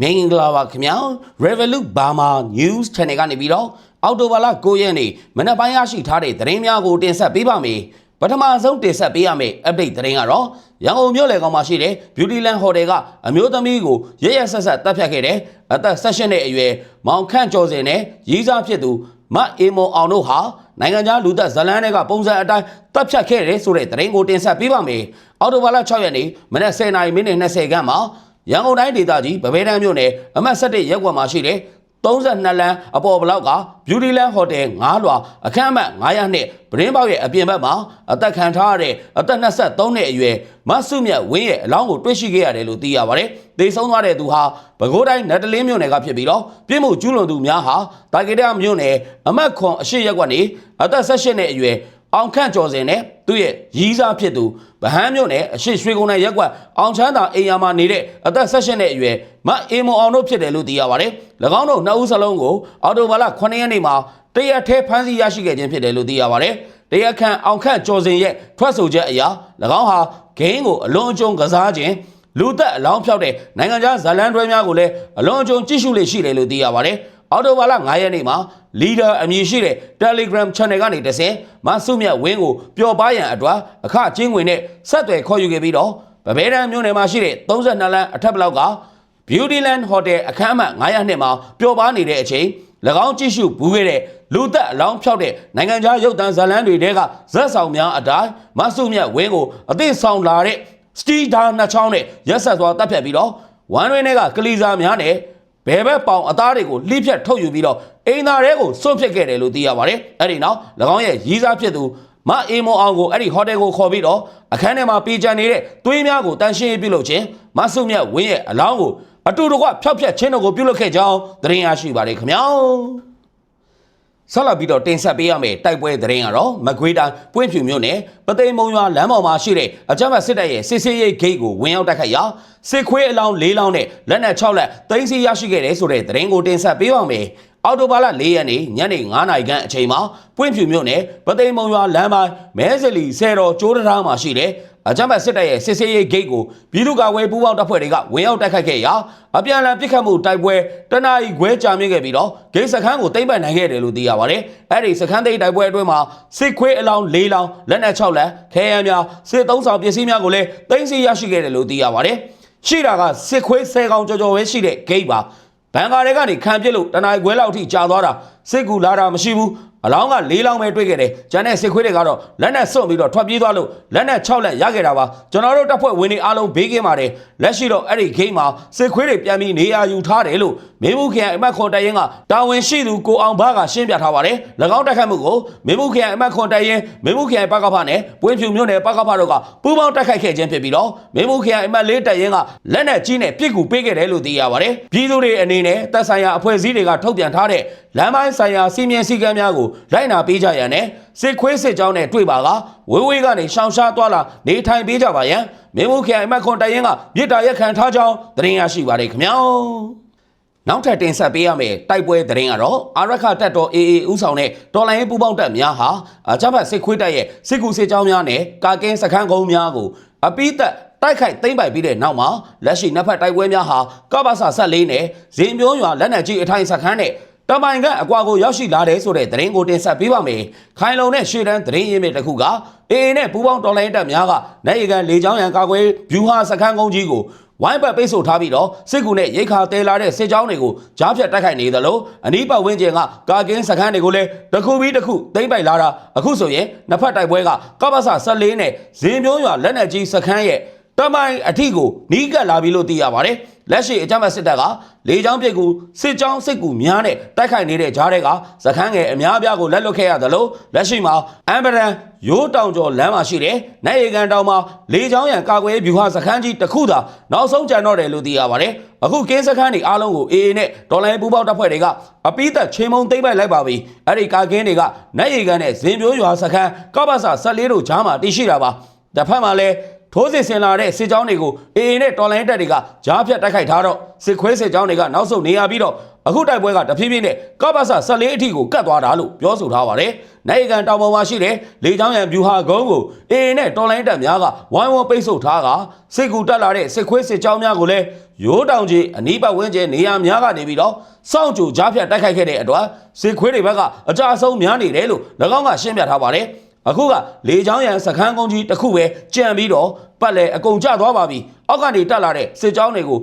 မင်္ဂလာပါခင်ဗျာ Revolut Burma News Channel ကနေပြီးတော့အော်တိုဘာလ9ရက်နေ့မနက်ပိုင်းရရှိထားတဲ့သတင်းများကိုတင်ဆက်ပေးပါမယ်ပထမဆုံးတင်ဆက်ပေးရမယ့် update သတင်းကတော့ရန်ကုန်မြို့လယ်ကောင်မှာရှိတဲ့ Beautyland Hotel ကအမျိုးသမီးကိုရရဆက်ဆက်တပ်ဖြတ်ခဲ့တဲ့အသက်16နှစ်အရွယ်မောင်ခန့်ကျော်စင်နဲ့ရီးစားဖြစ်သူမအေမွန်အောင်တို့ဟာနိုင်ငံခြားလူသက်ဇလန်းတွေကပုံစံအတိုင်းတပ်ဖြတ်ခဲ့တယ်ဆိုတဲ့သတင်းကိုတင်ဆက်ပေးပါမယ်အော်တိုဘာလ6ရက်နေ့မနက်10:20မိနစ်20ခန်းမှာ ရန်ကုန်တိုင်းဒေသကြီးဗဘဲတန်းမြို့နယ်အမှတ်17ရပ်ကွက်မှာရှိတဲ့32လမ်းအပေါ်ဘလောက်က Beautyland Hotel 9လွာအခန်းအမှတ်900နှစ်ပရင်းပေါက်ရဲ့အပြင်ဘက်မှာအသက်ခံထားရတဲ့အသက်23နှစ်အရွယ်မဆုမြတ်ဝင်းရဲ့အလောင်းကိုတွေ့ရှိခဲ့ရတယ်လို့သိရပါတယ်။ဒေဆုံးသွားတဲ့သူဟာပဲခူးတိုင်းနတ်တလင်းမြို့နယ်ကဖြစ်ပြီးတော့ပြည်မှုကျူးလွန်သူများဟာတာဂီတမြို့နယ်အမှတ်ခွန်အရှိရပ်ကွက်နေအသက်18နှစ်အရွယ်အောင်ခန့်ကျော်စင်နဲ့သူ့ရဲ့ရီးစားဖြစ်သူဗဟန်းမြို့နယ်အရှိရွှေကုန်းနယ်ရက်ကွက်အောင်ချမ်းသာအိမ်ယာမှာနေတဲ့အသက်16နှစ်အရွယ်မအေမွန်အောင်တို့ဖြစ်တယ်လို့သိရပါတယ်။၎င်းတို့နှစ်ဦးစလုံးကိုအော်တိုဘာလ9ရက်နေ့မှာတရက်ထဲဖမ်းဆီးရရှိခဲ့ခြင်းဖြစ်တယ်လို့သိရပါတယ်။တရက်ခန့်အောင်ခန့်ကျော်စင်ရဲ့ထွက်ဆိုချက်အရ၎င်းဟာဂိမ်းကိုအလွန်အကျွံကစားခြင်းလူသက်အလောင်းဖြောက်တဲ့နိုင်ငံခြားဇာလန်တွဲများကိုလည်းအလွန်အကျွံကြည့်ရှုလေရှိတယ်လို့သိရပါတယ်။ အော်တိုဘာလ9ရက်နေ့မှာ leader အမည်ရှိတဲ့ Telegram channel ကနေတဆင့်မဆုမြတ်ဝင်းကိုပျော်ပါရန်အတွက်အခကျင်းဝင်နဲ့ဆက်သွယ်ခေါ်ယူခဲ့ပြီးတော့ဗဘဲတန်းမြို့နယ်မှာရှိတဲ့32လမ်းအထက်ဘလောက်က Beautyland Hotel အခန်းအမှတ်900နှစ်မှာပျော်ပါနေတဲ့အချိန်၎င်းကြည့်ရှုဘူးခဲ့တဲ့လူသက်အလောင်းဖြောက်တဲ့နိုင်ငံခြားရုပ်သံဇာတ်လမ်းတွေတဲကဇက်ဆောင်များအတိုင်းမဆုမြတ်ဝင်းကိုအသိဆောင်လာတဲ့စတီဒါနှစ်ချောင်းနဲ့ရက်ဆက်သွားတပ်ဖြတ်ပြီးတော့ဝမ်ရင်းတွေကကလီစာများနဲ့ ဘယ်ဘက်ပေါင်အသားတွေကိုလှိဖြတ်ထုတ်ယူပြီးတော့အိမ်သားတွေကိုစွန့်ပစ်ခဲ့တယ်လို့သိရပါတယ်အဲ့ဒီနောက်၎င်းရဲ့ရီးစားဖြစ်သူမအေမွန်အောင်ကိုအဲ့ဒီဟိုတယ်ကိုခေါ်ပြီးတော့အခန်းထဲမှာပြေးကြံနေတဲ့သွေးများကိုတန်ရှင်းပြုလုပ်ခြင်းမဆုမြတ်ဝင်းရဲ့အလောင်းကိုအတူတကွဖျောက်ဖျက်ခြင်းတို့ကိုပြုလုပ်ခဲ့ကြောင်းသတင်းရရှိပါတယ်ခင်ဗျာ ဆက်လက်ပြီးတော့တင်ဆက်ပေးရမယ့်တိုက်ပွဲသတင်းကတော့မကွေးတိုင်းပွင့်ဖြူမြို့နယ်ပသိမ်မုံရွာလမ်းပေါ်မှာရှိတဲ့အကြမ်းဖက်စစ်တပ်ရဲ့စစ်စေးရိတ်ဂိတ်ကိုဝင်ရောက်တိုက်ခိုက်ရာစစ်ခွေးအလောင်း၄လောင်းနဲ့လက်နက်6လက်သိမ်းဆည်းရရှိခဲ့တယ်ဆိုတဲ့သတင်းကိုတင်ဆက်ပေးပါမယ်။ အော်တိုဘာလ၄ရက်နေ့ညနေ9:00နာရီခန့်အချိန်မှာပွင့်ဖြူမြို့နယ်ပသိမ်မုံရွာလမ်းပိုင်းမဲစလီဆယ်တော်ကျိုးတရားမှာရှိတဲ့အကြမ်းဖက်စစ်တပ်ရဲ့စစ်စေးရေးဂိတ်ကိုပြည်သူ့ကာကွယ်ပူးပေါင်းတပ်ဖွဲ့တွေကဝင်ရောက်တိုက်ခိုက်ခဲ့ရာအပြန်အလှန်ပစ်ခတ်မှုတိုက်ပွဲတနအီခွဲကြာမြင့်ခဲ့ပြီးတော့ဂိတ်စခန်းကိုသိမ်းပိုက်နိုင်ခဲ့တယ်လို့သိရပါတယ်။အဲ့ဒီစခန်းသိမ်းတိုက်ပွဲအတွင်းမှာစစ်ခွေးအလောင်း၄လောင်းလက်နက်6လက်ခဲယမ်းများစစ်သုံးဆောင်ပစ္စည်းများကိုလည်းသိမ်းဆည်းရရှိခဲ့တယ်လို့သိရပါတယ်။ရှိတာကစစ်ခွေး10ကောင်ကြော်ကြော်ပဲရှိတဲ့ဂိတ်ပါ ဘန်ကာတွေကနေခံပစ်လို့တနအီခွဲလောက်အထိကြာသွားတာစစ်ကူလာတာမရှိဘူး အလောင်းက၄လောင်းပဲတွေ့ခဲ့တယ်။ကျန်တဲ့စစ်ခွေးတွေကတော့လက်နဲ့စွန့်ပြီးတော့ထွက်ပြေးသွားလို့လက်နဲ့6လက်ရခဲ့တာပါ။ကျွန်တော်တို့တပ်ဖွဲ့ဝင်တွေအားလုံးဘေးကင်းပါတယ်။လက်ရှိတော့အဲ့ဒီဂိမ်းမှာစစ်ခွေးတွေပြန်ပြီးနေရာယူထားတယ်လို့မင်းမှုခရိုင်အမတ်ခွန်တိုင်ရင်ကတာဝန်ရှိသူကိုအောင်ဘာကရှင်းပြထားပါတယ်။၎င်းတိုက်ခတ်မှုကိုမင်းမှုခရိုင်အမတ်ခွန်တိုင်ရင်မင်းမှုခရိုင်ပကဖနဲ့ပွင့်ဖြူမြို့နယ်ပကဖတို့ကပူးပေါင်းတိုက်ခိုက်ခဲ့ခြင်းဖြစ်ပြီးတော့မင်းမှုခရိုင်အမတ်လေးတိုင်ရင်ကလက်နဲ့ကြီးနဲ့ပြစ်ကူပေးခဲ့တယ်လို့သိရပါတယ်။ပြည်သူတွေအနေနဲ့တပ်ဆိုင်ရာအဖွဲ့အစည်းတွေကထုတ်ပြန်ထားတဲ့လမ်းပိုင်းဆိုင်ရာစီမံစည်းကမ်းများကိုလိုက်နာပေးကြရန်နဲ့စစ်ခွေးစစ်ကြောင်းနဲ့တွေ့ပါကဝေးဝေးကနေရှောင်ရှားသွားလာနေထိုင်ပေးကြပါရန်မင်းမှုခရိုင်အမတ်ခွန်တိုင်ရင်ကမြေတားရက်ခံထားကြောင်းသတင်းရရှိပါတယ်ခင်ဗျာနောက်ထပ်တင်ဆက်ပေးရမယ့်တိုက်ပွဲသတင်းကတော့အာရခတက်တော် AA ဥဆောင်တဲ့တော်လိုင်းပူပေါင်းတပ်များဟာအကြမ်းဖက်စစ်ခွေးတပ်ရဲ့စစ်ကူစစ်ကြောင်းများနဲ့ကာကင်းစခန်းကုန်းများကိုအပိသက်တိုက်ခိုက်သိမ့်ပိုက်ပြီးတဲ့နောက်မှာလက်ရှိနှစ်ဖက်တိုက်ပွဲများဟာကပ္ပစာဆက်လေးနဲ့ဇင်ပြိုးရွာလက်နက်ကြီးအထိုင်စခန်းနဲ့ တမိုင်ကအကွာကိုရောက်ရှိလာတယ်ဆိုတဲ့သတင်းကိုတင်ဆက်ပေးပါမယ်။ခိုင်လုံတဲ့ရှေ့တန်းသတင်းရင်းမြစ်တစ်ခုကအေအေနဲ့ပူပေါင်းတော်လိုင်းတပ်များကနိုင်ရီကန်လေကြောင်းရန်ကာကွယ်ဗျူဟာစခန်းကုန်းကြီးကိုဝိုင်းပတ်ပိတ်ဆို့ထားပြီးတော့စစ်ကူနဲ့ရိတ်ခါတဲလာတဲ့စစ်ကြောင်းတွေကိုကြားဖြတ်တိုက်ခိုက်နေသလိုအနီးပတ်ဝန်းကျင်ကကာကင်းစခန်းတွေကိုလည်းတစ်ခုပြီးတစ်ခုသိမ့်ပိုက်လာတာအခုဆိုရင်နှစ်ဖက်တိုက်ပွဲကကပ္ပစ14နဲ့ဇင်မျိုးရွာလက်နက်ကြီးစခန်းရဲ့ တမိုင်အထိကိုနီးကပ်လာပြီလို့သိရပါတယ်လက်ရှိအကြမ်းဖက်စစ်တပ်ကလေကြောင်းပစ်ကူစစ်ကြောင်းစစ်ကူများနဲ့တိုက်ခိုက်နေတဲ့ကြားတွေကစခန်းငယ်အများအပြားကိုလက်လွတ်ခဲ့ရသလိုလက်ရှိမှာအမ်ဘရန်ရိုးတောင်ကျော်လမ်းမှာရှိတဲ့နိုင်ရီကန်တောင်မှာလေကြောင်းရန်ကာကွယ်ရေးဗျူဟာစခန်းကြီးတစ်ခုသာနောက်ဆုံးကျန်တော့တယ်လို့သိရပါတယ်အခုကင်းစခန်းတွေအားလုံးကို AA နဲ့ဒေါ်လာပူပေါက်တပ်ဖွဲ့တွေကအပိသက်ချင်းမုံသိမ့်ပိုက်လိုက်ပါပြီအဲ့ဒီကာကင်းတွေကနိုင်ရီကန်နဲ့ဇင်ပြိုးရွာစခန်းကပ္ပစ14တို့ကြားမှာတည်ရှိတာပါတစ်ဖက်မှာလည်း ထိုးစစ်ဆင်လာတဲ့စစ်ကြောင်းတွေကိုအေအေနဲ့တော်လိုင်းတပ်တွေကကြားဖြတ်တိုက်ခိုက်ထားတော့စစ်ခွဲစစ်ကြောင်းတွေကနောက်ဆုတ်နေရပြီးတော့အခုတိုက်ပွဲကတဖြည်းဖြည်းနဲ့ကပ္ပစ14အထိကိုကတ်သွားတာလို့ပြောဆိုထားပါတယ်။နိုင်ကန်တောင်ပေါ်မှာရှိတဲ့လေချောင်းရံဗျူဟာကုန်းကိုအေအေနဲ့တော်လိုင်းတပ်များကဝိုင်းဝန်းပိတ်ဆို့ထားကစစ်ကူတက်လာတဲ့စစ်ခွဲစစ်ကြောင်းများကိုလည်းရိုးတောင်ကြီးအနီးပတ်ဝန်းကျင်နေရာများကနေပြီးတော့စောင့်ကြိုကြားဖြတ်တိုက်ခိုက်ခဲ့တဲ့အတွက်စစ်ခွေးတွေဘက်ကအကြအဆုံးများနေတယ်လို့၎င်းကရှင်းပြထားပါတယ်။ အခုကလေချောင်းရံစခန်းကုန်းကြီးတစ်ခုပဲကြံပြီးတော့ပတ်လဲအကုန်ကျသွားပါပြီ။အောက်ကနေတက်လာတဲ့စစ်ကြောင်းတွေကို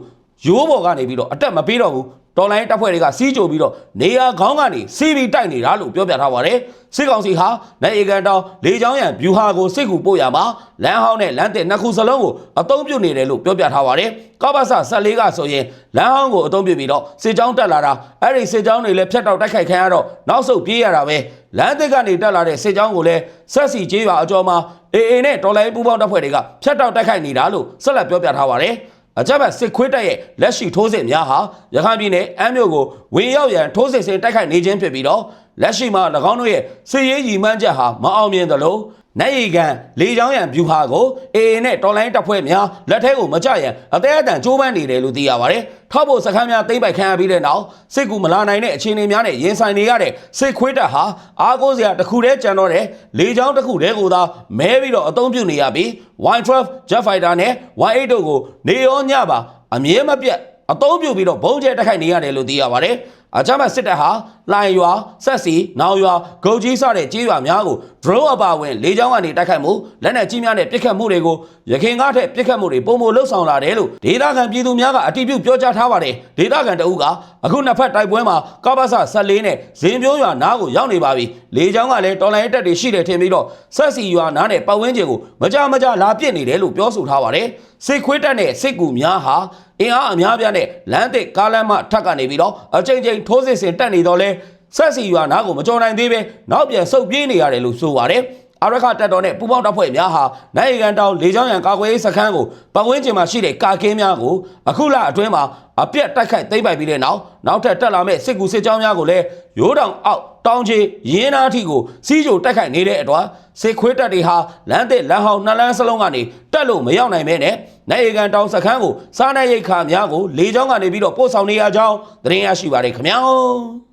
ရိုးပေါ်ကနေပြီးတော့အတက်မပေးတော့ဘူး။ တော်လိုင်းတပ်ဖွဲ့တွေကစီးကြိုပြီးတော့နေရာခေါင်းကနေစီးပြီးတိုက်နေတာလို့ပြောပြထားပါတယ်။စစ်ကောင်စီဟာနိုင်အေကန်တောင်လေချောင်းရံဗျူဟာကိုစစ်ကူပို့ရမှာလမ်းဟောင်းနဲ့လမ်းတင်နှစ်ခုစလုံးကိုအသုံးပြုနေတယ်လို့ပြောပြထားပါတယ်။ကောက်ပါဆ14ကဆိုရင်လမ်းဟောင်းကိုအသုံးပြုပြီးတော့စစ်ကြောင်းတက်လာတာအဲ့ဒီစစ်ကြောင်းတွေလည်းဖျက်တောက်တိုက်ခိုက်ခံရတော့နောက်ဆုတ်ပြေးရတာပဲလမ်းသစ်ကနေတက်လာတဲ့စစ်ကြောင်းကိုလည်းဆက်စီကျေးရွာအကျော်မှာအေအေနဲ့တော်လိုင်းပူပေါင်းတပ်ဖွဲ့တွေကဖျက်တောက်တိုက်ခိုက်နေတာလို့ဆက်လက်ပြောပြထားပါတယ်။ အကြမ်းဖက်စစ်ခွေးတပ်ရဲ့လက်ရှိထိုးစစ်များဟာရခိုင်ပြည်နယ်အမ်းမြို့ကိုဝင်ရောက်ရန်ထိုးစစ်ဆင်တိုက်ခိုက်နေခြင်းဖြစ်ပြီးတော့လက်ရှိမှာ၎င်းတို့ရဲ့စစ်ရေးရည်မှန်းချက်ဟာမအောင်မြင်သလို နိုင်ရီကန်လေချောင်းရံဗျူဟာကိုအေအေနဲ့တော်လိုင်းတပ်ဖွဲ့များလက်ထဲကိုမကြရန်အသေးအတန်ကြိုးပမ်းနေတယ်လို့သိရပါတယ်။ထောက်ဖို့စခန်းများသိမ့်ပိုက်ခံရပြီးတဲ့နောက်စစ်ကူမလာနိုင်တဲ့အခြေအနေများနဲ့ရင်ဆိုင်နေရတဲ့စစ်ခွေးတပ်ဟာအားကိုးစရာတစ်ခုတည်းကြံတော့တဲ့လေချောင်းတစ်ခုတည်းကိုသာမဲပြီးတော့အသုံးပြုနေရပြီး Y12 Jet Fighter နဲ့ Y8 တို့ကိုနေရောညပါအမြဲမပြတ်အသုံးပြုပြီးတော့ဘုံကျဲတိုက်ခိုက်နေရတယ်လို့သိရပါတယ်။အကြမ်းဖက်စစ်တပ်ဟာ လိုင်ရွာဆက်စီနောင်ရွာဂုတ်ကြီးစတဲ့ကြေးရွာများကို drone အပါဝင်လေကြောင်းကနေတိုက်ခိုက်မှုလက်နက်ကြီးများနဲ့ပစ်ခတ်မှုတွေကိုရခိုင်ကားထက်ပစ်ခတ်မှုတွေပုံမလှုပ်ဆောင်လာတယ်လို့ဒေသခံပြည်သူများကအတည်ပြုပြောကြားထားပါတယ်ဒေသခံတအုပ်ကအခုနှစ်ဖက်တိုက်ပွဲမှာကပ္ပစ14နဲ့ဇင်ပြိုးရွာနားကိုရောက်နေပါပြီလေကြောင်းကလည်းတော်လိုင်းတက်တွေရှိတယ်ထင်ပြီးတော့ဆက်စီရွာနားနဲ့ပတ်ဝန်းကျင်ကိုမကြမကြလာပစ်နေတယ်လို့ပြောဆိုထားပါတယ်စစ်ခွေးတက်တဲ့စစ်ကူများဟာအင်အားအများပြားနဲ့လမ်းသစ်ကားလမ်းမထပ်ကနေပြီးတော့အချိန်ချင်းထိုးစစ်ဆင်တက်နေတော့လဲ ဆက်စီရွာနားကိုမကြော်နိုင်သေးပဲနောက်ပြန်ဆုတ်ပြေးနေရတယ်လို့ဆိုပါတယ်အရခတက်တော်နဲ့ပူပေါင်းတပ်ဖွဲ့များဟာနိုင်ရန်တောင်လေကြောင်းရန်ကာကွယ်ရေးစခန်းကိုပတ်ဝန်းကျင်မှာရှိတဲ့ကာကင်းများကိုအခုလအတွင်းမှာအပြက်တိုက်ခိုက်သိမ်းပိုက်ပြီးတဲ့နောက်နောက်ထပ်တက်လာမဲ့စစ်ကူစစ်ကြောင်းများကိုလည်းရိုးတောင်အောက်တောင်ချေရင်းနာထိကိုစီးကြိုတိုက်ခိုက်နေတဲ့အတွက်စစ်ခွေးတပ်တွေဟာလမ်းသစ်လမ်းဟောင်းနှစ်လမ်းစလုံးကနေတက်လို့မရောက်နိုင်မဲနဲ့နိုင်ရန်တောင်စခန်းကိုစားနပ်ရိက္ခာများကိုလေကြောင်းကနေပြီးတော့ပို့ဆောင်နေရကြောင်းသတင်းရရှိပါတယ်ခင်ဗျာ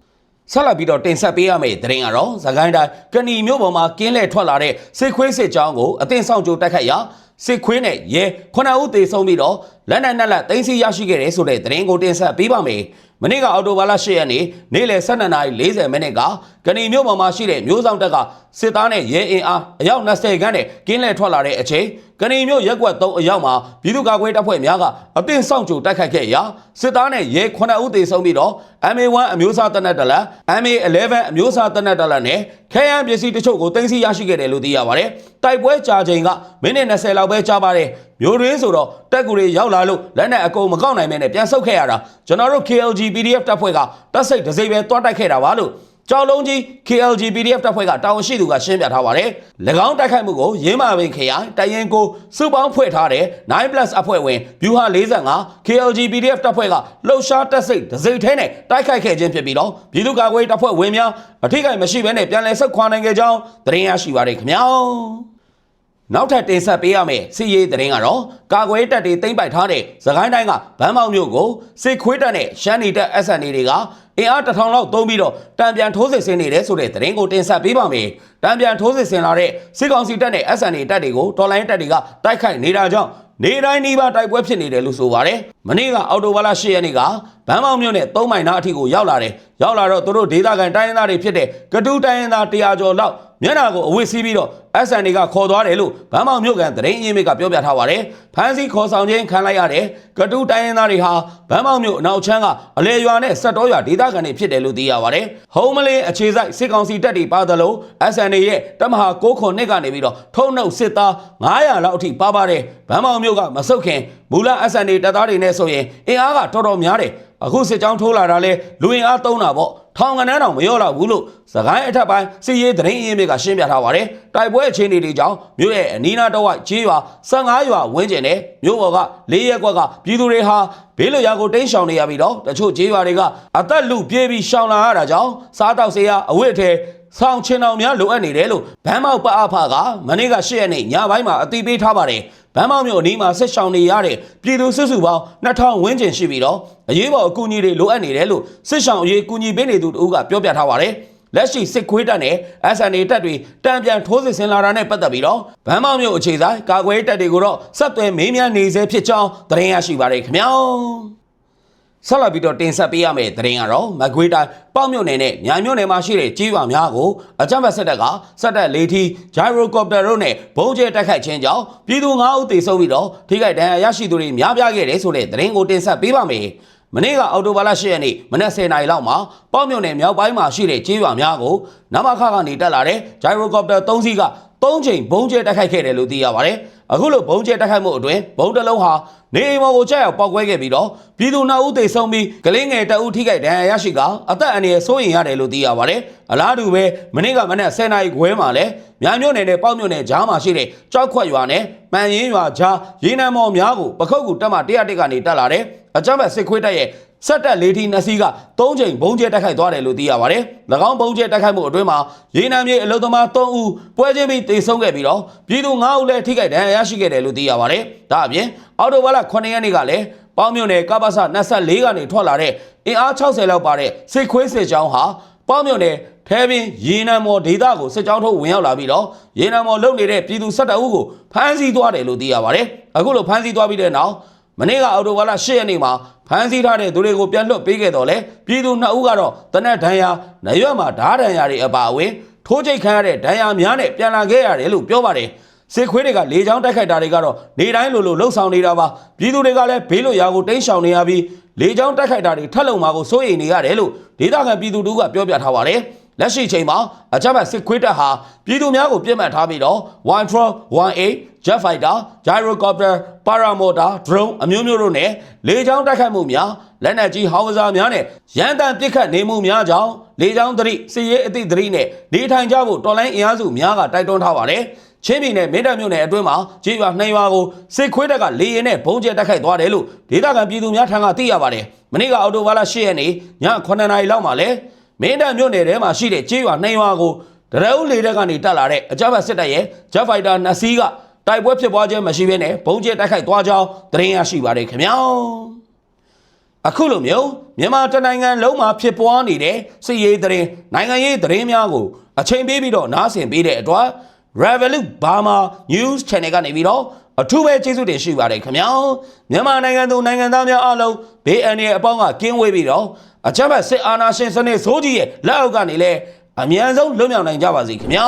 ဆက်လက်ပြီးတော့တင်ဆက်ပေးရမယ့်သတင်းကတော့သခိုင်းတိုင်းကဏီမြို့ပေါ်မှာကင်းလဲထွက်လာတဲ့စစ်ခွေးစစ်ကြောင်းကိုအသင်ဆောင်ကြိုတိုက်ခိုက်ရာစစ်ခွေးနဲ့ရဲခုနှစ်ဦးသေဆုံးပြီးတော့လက်နက်နဲ့လက်သိမ်းဆီးရရှိခဲ့တယ်ဆိုတဲ့သတင်းကိုတင်ဆက်ပေးပါမယ်။မနေ့ကအော်တိုဘာလ10ရက်နေ့နေ့လယ်12:40မိနစ်ကကဏီမြို့ပေါ်မှာရှိတဲ့မျိုးဆောင်တက်ကစစ်သားနဲ့ရဲအင်အားအယောက်20ခန်းနဲ့ကင်းလဲထွက်လာတဲ့အချိန်ကဏီမြို့ရက်ကွက်3အယောက်မှာပြည်သူ့ကာကွယ်တပ်ဖွဲ့များကအသင်ဆောင်ကြိုတိုက်ခိုက်ခဲ့ရာစစ်သားနဲ့ရဲ9ဦးသေဆုံးပြီးတော့ MA1 အမျိုးအစားတနက်တလက် MA11 အမျိုးအစားတနက်တလက်နဲ့ခဲယမ်းပစ္စည်းတချို့ကိုတင်စီရရှိခဲ့တယ်လို့သိရပါတယ်။တိုက်ပွဲကြာချိန်ကမိနစ်20လောက်ပဲကြာပါတယ်။မျိုးရင်းဆိုတော့တက်ကူတွေရောက်လာလို့လက်နဲ့အကုန်မကောက်နိုင်မဲနဲ့ပြန်ဆုတ်ခဲ့ရတာကျွန်တော်တို့ KLG PDF တပ်ဖွဲ့ကတပ်စိတ်ဒစိမ့်ပဲတွားတိုက်ခဲ့တာပါလို့ ကြောက်လုံးကြီး KLG PDF တပ်ဖွဲ့ကတာဝန်ရှိသူကရှင်းပြထားပါတယ်။၎င်းတိုက်ခိုက်မှုကိုရင်းမာပင်ခရိုင်တိုင်ရင်ကိုစုပေါင်းဖွဲ့ထားတဲ့ 9+ အဖွဲ့ဝင်ဗျူဟာ45 KLG PDF တပ်ဖွဲ့ကလှုပ်ရှားတက်စိတ်ဒစိမ့်ထဲနဲ့တိုက်ခိုက်ခဲ့ခြင်းဖြစ်ပြီးတော့ပြည်သူ့ကာကွယ်ရေးတပ်ဖွဲ့ဝင်များအထိကိမရှိဘဲနဲ့ပြန်လည်ဆုတ်ခွာနိုင်ခဲ့ကြောင်းသတင်းရရှိပါရခင်ဗျာ။နောက်ထပ်တင်ဆက်ပေးရမယ့်စီရေးသတင်းကတော့ကာကွယ်တပ်တွေတိမ့်ပိုက်ထားတဲ့သခိုင်းတိုင်းကဗန်းမောက်မြို့ကိုစစ်ခွေးတပ်နဲ့ရှမ်းနီတပ် SNA တွေက အင်အားတစ်ထောင်လောက်သုံးပြီးတော့တံပြန်ထိုးစစ်ဆင်နေတယ်ဆိုတဲ့သတင်းကိုတင်ဆက်ပေးပါမယ်။တံပြန်ထိုးစစ်ဆင်လာတဲ့စစ်ကောင်စီတပ်နဲ့ SNA တပ်တွေကိုတော်လိုင်းတပ်တွေကတိုက်ခိုက်နေတာကြောင့်နေတိုင်းနှီးပါတိုက်ပွဲဖြစ်နေတယ်လို့ဆိုပါတယ်။မနေ့ကအော်တိုဘာလ10ရက်နေ့က ဗန်းမောက်မြို့နဲ့3မိုင်နာအထိကိုရောက်လာတယ်။ရောက်လာတော့သူတို့ဒေသခံတိုင်းရင်းသားတွေဖြစ်တဲ့ကတူးတိုင်းရင်းသား100ကျော်လောက်မျက်နှာကိုအဝတ်စီးပြီးတော့ SN တွေကခေါ်သွားတယ်လို့ဗန်းမောင်မြို့ကန်သတင်းရင်းမြစ်ကပြောပြထားပါတယ်။ဖမ်းဆီးခေါ်ဆောင်ခြင်းခံလိုက်ရတဲ့ကတူးတိုင်းရင်းသားတွေဟာဗန်းမောင်မြို့အနောက်ချမ်းကအလဲရွာနဲ့စက်တော်ရွာဒေသခံတွေဖြစ်တယ်လို့သိရပါတယ်။ဟုံးမလင်းအခြေစိုက်စစ်ကောင်စီတပ်တွေပါသလို SN တွေရဲ့တမဟာ6ခွန်နှစ်ကနေပြီးတော့ထုံနှုတ်စစ်သား900လောက်အထိပါပါတယ်။ဗန်းမောင်မြို့ကမဆုတ်ခင်မူလ SN တွေတပ်သားတွေနဲ့ဆိုရင်အင်အားကတော်တော်များတယ်။အခုစစ်ကြောင်းထိုးလာတာလဲလူရင်အားသုံးတာပေါ့ထောင်ကနန်းတောင်မရော့တော့ဘူးလို့စကိုင်းအထက်ပိုင်းစစ်ရေးသတင်းအင်းမြစ်ကရှင်းပြထားပါတယ်တိုက်ပွဲအခြေအနေတွေကြောင့်မြို့ရဲ့အနီးနားတော့ဝကျေးရွာ15ရွာဝန်းကျင်နဲ့မြို့ပေါ်က၄ရက်ကွက်ကပြည်သူတွေဟာဘေးလွတ်ရာကိုတိမ်းရှောင်နေရပြီးတော့တချို့ကျေးရွာတွေကအသက်လူပြေးပြီးရှောင်လာရတာကြောင့်စားတောက်စေရအဝတ်အထည်ဆောင်ချင်အောင်များလိုအပ်နေတယ်လို့ဗန်းမောက်ပအဖကမနေ့က၈ရက်နေ့ညပိုင်းမှာအသိပေးထားပါတယ် ဗဗန်းမောက်မြို့အနီးမှာဆက်ဆောင်နေရတဲ့ပြည်သူစစ်စုပေါင်း2000ဝန်းကျင်ရှိပြီးတော့အရေးပေါ်အကူအညီတွေလိုအပ်နေတယ်လို့စစ်ဆောင်အရေးကူညီပေးနေသူတို့ကပြောပြထားပါတယ်လက်ရှိစစ်ခွေးတပ်နဲ့ SNA တပ်တွေတံပြန်ထိုးစစ်ဆင်လာတာနဲ့ပတ်သက်ပြီးတော့ဗန်းမောက်မြို့အခြေဆိုင်ကာကွယ်ရေးတပ်တွေကိုတော့ဆက်သွယ်မေးမြန်းနေဆဲဖြစ်ကြောင်းသတင်းရရှိပါတယ်ခင်ဗျာ ဆက်လက်ပြီးတော့တင်ဆက်ပေးရမယ့်သတင်းကတော့မကွေးတိုင်းပေါ့မြို့နယ်နဲ့ညာမြို့နယ်မှာရှိတဲ့ကြီးရွာများကိုအကြမ်းဖက်စစ်တပ်ကစစ်တပ်လေးထီဂျိုင်ရိုကော်ပတာတို့နဲ့ဘုံကျဲတိုက်ခိုက်ခြင်းကြောင့်ပြည်သူ9ဦးသေဆုံးပြီးတော့ထိခိုက်ဒဏ်ရာရရှိသူတွေများပြားခဲ့တယ်ဆိုတဲ့သတင်းကိုတင်ဆက်ပေးပါမယ်။မနေ့ကအော်တိုဘာလ10ရက်နေ့မနက်10:00နာရီလောက်မှာပေါ့မြို့နယ်မြောက်ပိုင်းမှာရှိတဲ့ကြီးရွာများကိုနမခကနေတက်လာတဲ့ဂျိုင်ရိုကော်ပတာ3စီးက 3ချိန်ဘုံကျဲတိုက်ခိုက်ခဲ့တယ်လို့သိရပါတယ်။အခုလိုဘုံကျဲတိုက်ခိုက်မှုအတွင်းဘုံတစ်လုံးဟာနေအိမ်ပေါ်ကိုကျရောက်ပောက်ကွဲခဲ့ပြီးတော့ပြည်သူ2ဦးသေဆုံးပြီးကလေးငယ်2ဦးထိခိုက်ဒဏ်ရာရရှိကအသက်အန္တရာယ်စိုးရိမ်ရတယ်လို့သိရပါတယ်။အလားတူပဲမနေ့ကမနက်10:00နာရီခွဲမှာလည်းမြန်မြို့နယ်နဲ့ပေါ့မြို့နယ်ကြားမှာရှိတဲ့ကြောက်ခွက်ရွာနဲ့ပန်ရင်ရွာကြားရေနံမော်များကိုပခုတ်ကူတက်မှ101ကနေတက်လာတဲ့အကြမ်းဖက်စစ်ခွေးတပ်ရဲ့ စက်တက်လေးထီနှစ်စီးက၃ချိန်ဘုံကျဲတက်ခိုက်သွားတယ်လို့သိရပါတယ်။၎င်းဘုံကျဲတက်ခိုက်မှုအတွင်းမှာရေနံမြေအလုသမား3ဦးပွဲချင်းပြီးတေဆုံးခဲ့ပြီးတော့ပြည်သူ9ဦးလည်းထိခိုက်ဒဏ်ရာရရှိခဲ့တယ်လို့သိရပါတယ်။ဒါအပြင်အော်တိုဘာလ9ရက်နေ့ကလည်းပေါင်းမြို့နယ်ကပ္ပစ24ကနေထွက်လာတဲ့အင်အား60လောက်ပါတဲ့စစ်ခွေးစစ်ကြောင်းဟာပေါင်းမြို့နယ်ထဲပင်ရေနံမော်ဒေသကိုစစ်ကြောင်းထုတ်ဝင်ရောက်လာပြီးတော့ရေနံမော်လုံနေတဲ့ပြည်သူ12ဦးကိုဖမ်းဆီးသွားတယ်လို့သိရပါတယ်။အခုလိုဖမ်းဆီးသွားပြီးတဲ့နောက် မနေ့ကအော်တိုဘာလ10ရက်နေ့မှာဖမ်းဆီးထားတဲ့သူတွေကိုပြန်လွှတ်ပေးခဲ့တော့လေပြည်သူ2ဦးကတော့တနက်ဒဏ်ရာနရွက်မှာဓားဒဏ်ရာတွေအပါအဝင်ထိုးချိတ်ခံရတဲ့ဒဏ်ရာများနဲ့ပြန်လာခဲ့ရတယ်လို့ပြောပါတယ်စစ်ခွေးတွေကလေချောင်းတိုက်ခိုက်တာတွေကတော့နေတိုင်းလိုလိုလှုပ်ဆောင်နေတာပါပြည်သူတွေကလည်းဘေးလွတ်ရာကိုတိမ်းရှောင်နေရပြီးလေချောင်းတိုက်ခိုက်တာတွေထပ်လုံမှာကိုစိုးရိမ်နေရတယ်လို့ဒေသခံပြည်သူတို့ကပြောပြထားပါတယ်လက်ရှိချိန်မှာအကြမ်းဖက်စစ်ခွေးတပ်ဟာပြည်သူများကိုပြစ်မှတ်ထားပြီးတော့112 18 Jet Fighter, Gyrocopter, Paramotor, Drone အမျိုးမျိုးတို့နဲ့လေကြောင်းတိုက်ခိုက်မှုများလက်နက်ကြီးဟောင်ဝဇာများနဲ့ရန်တမ်းပစ်ခတ်နေမှုများကြောင့်လေကြောင်းသတိစစ်ရေးအသည့်သတိနဲ့နေထိုင်ကြဖို့တော်လိုင်းအင်အားစုများကတိုက်တွန်းထားပါတယ်။ချင်းပြည်နယ်မင်းတပ်မြို့နယ်အတွင်းမှာကြေးရွာနှိမ်ရွာကိုစစ်ခွေးတပ်ကလေရင်နဲ့ဘုံကျဲတိုက်ခိုက်သွားတယ်လို့ဒေသခံပြည်သူများထံကသိရပါတယ်။မနေ့ကအော်တိုဘာလ10ရက်နေ့ည9:00နာရီလောက်မှာလဲမင်းတပ်မြို့နယ်ထဲမှာရှိတဲ့ကြေးရွာနှိမ်ရွာကိုတရအုပ်လေတပ်ကနေတက်လာတဲ့အကြမ်းဖက်စစ်တပ်ရဲ့ Jet Fighter နှစ်စီးက တိုက်ပွဲဖြစ်ပွားခြင်းမရှိဘဲနဲ့ဘုံကျဲတိုက်ခိုက်သွားကြောင်းသတင်းရရှိပါတယ်ခင်ဗျာအခုလိုမျိုးမြန်မာတနိုင်ငံလုံးမှာဖြစ်ပွားနေတဲ့စစ်ရေးသတင်းနိုင်ငံရေးသတင်းများကိုအချိန်ပေးပြီးတော့နားဆင်ပေးတဲ့အတွက် Revolut Burma News Channel ကနေပြီးတော့အထူးပဲကျေးဇူးတင်ရှိပါတယ်ခင်ဗျာမြန်မာနိုင်ငံသူနိုင်ငံသားများအားလုံးဘေးအန္တရာယ်အပေါင်းကကင်းဝေးပြီးတော့အကြမ်းဖက်စစ်အာဏာရှင်စနစ်ဆိုးကြီးရဲ့လက်အောက်ကနေလဲအမြန်ဆုံးလွတ်မြောက်နိုင်ကြပါစေခင်ဗျာ